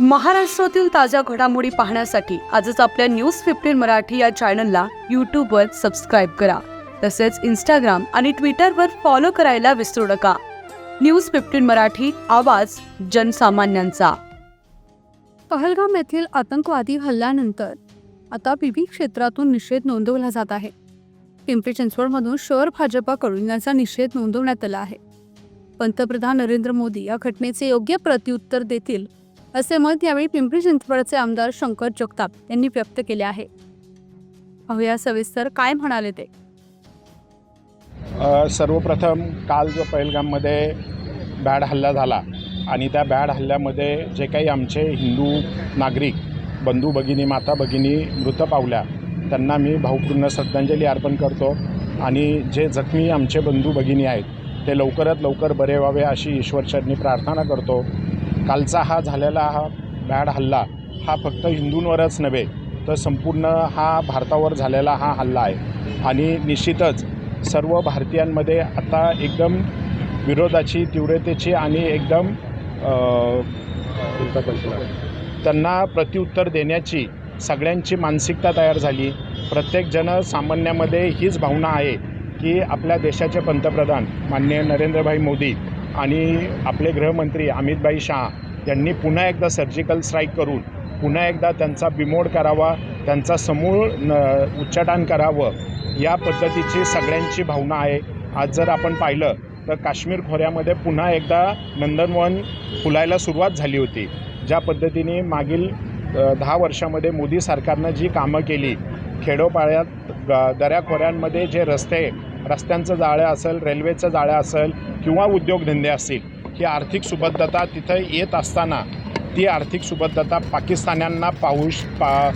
महाराष्ट्रातील ताज्या घडामोडी पाहण्यासाठी आजच आपल्या न्यूज फिफ्टीन मराठी या चॅनलला यूट्यूबवर सबस्क्राईब करा. तसेच इंस्टाग्राम आणि ट्विटरवर फॉलो करायला विसरू नका. न्यूज फिफ्टीन मराठी आवाज जनसामान्यांचा. पहलगाम येथील आतंकवादी हल्ल्यानंतर आता विविध क्षेत्रातून निषेध नोंदवला जात आहे. पिंपरी चिंचवडमधून शहर भाजपाकडून याचा निषेध नोंदवण्यात आला आहे. पंतप्रधान नरेंद्र मोदी या घटनेचे योग्य प्रत्युत्तर देतील असे मत यावेळी पिंपरी चिंचवडचे आमदार शंकर जगताप यांनी व्यक्त केले आहे. पाहूया सविस्तर काय म्हणाले ते. सर्वप्रथम काल जो पहिलगाममध्ये बॅड हल्ला झाला आणि त्या बॅड हल्ल्यामध्ये जे काही आमचे हिंदू नागरिक बंधू भगिनी माता भगिनी मृत पावल्या त्यांना मी भावपूर्ण श्रद्धांजली अर्पण करतो आणि जे जखमी आमचे बंधू भगिनी आहेत ते लवकरात लवकर बरे व्हावे अशी ईश्वरचरणी प्रार्थना करतो. कालचा हा झालेला हा बॅड हल्ला हा फक्त हिंदूंवरच नव्हे तर संपूर्ण हा भारतावर झालेला हा हल्ला आहे. आणि निश्चितच सर्व भारतीयांमध्ये आता एकदम विरोधाची तीव्रतेची आणि एकदम त्यांना प्रत्युत्तर देण्याची सगळ्यांची मानसिकता तयार झाली. प्रत्येक जनसामान्यामध्ये हीच भावना आहे की आपल्या देशाचे पंतप्रधान माननीय नरेंद्रभाई मोदी आणि आपले गृहमंत्री अमितभाई शहा यांनी पुन्हा एकदा सर्जिकल स्ट्राईक करून पुन्हा एकदा त्यांचा बिमोड करावा त्यांचा समूळ न उच्चाटन करावं या पद्धतीची सगळ्यांची भावना आहे. आज जर आपण पाहिलं तर काश्मीर खोऱ्यामध्ये पुन्हा एकदा नंदनवन फुलायला सुरुवात झाली होती. ज्या पद्धतीने मागील दहा वर्षामध्ये मोदी सरकारनं जी कामं केली खेडोपाड्यात दऱ्याखोऱ्यांमध्ये जे रस्ते रस्त्यांचं जाळं असेल रेल्वेचं जाळं असेल किंवा उद्योगधंदे असतील ही आर्थिक सुबद्धता तिथं येत असताना ती आर्थिक सुबद्धता पाकिस्तान्यांना पाहू पा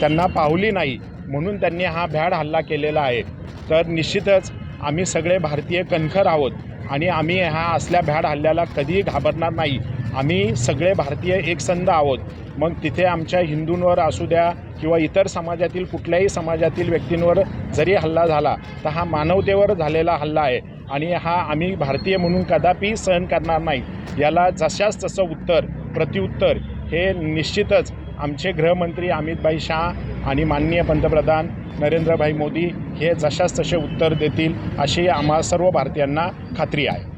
त्यांना पावली नाही म्हणून त्यांनी हा भ्याड हल्ला केलेला आहे. तर निश्चितच आम्ही सगळे भारतीय कणखर आहोत आणि आम्ही ह्या असल्या भ्याड हल्ल्याला कधीही घाबरणार नाही. आम्ही सगळे भारतीय एकसंध आहोत. मग तिथे आमच्या हिंदूंवर असू द्या किंवा इतर समाजातील कुठल्याही समाजातील व्यक्तींवर जरी हल्ला झाला तर हा मानवतेवर झालेला हल्ला आहे. आणि हा आम्ही भारतीय म्हणून कदापि सहन करणार नाही. याला जशाच तसं उत्तर प्रत्युत्तर हे निश्चितच आमचे गृहमंत्री अमितभाई शहा आणि माननीय पंतप्रधान नरेंद्रभाई मोदी हे जशाच तसे उत्तर देतील अशी आम्हा सर्व भारतीयांना खात्री आहे.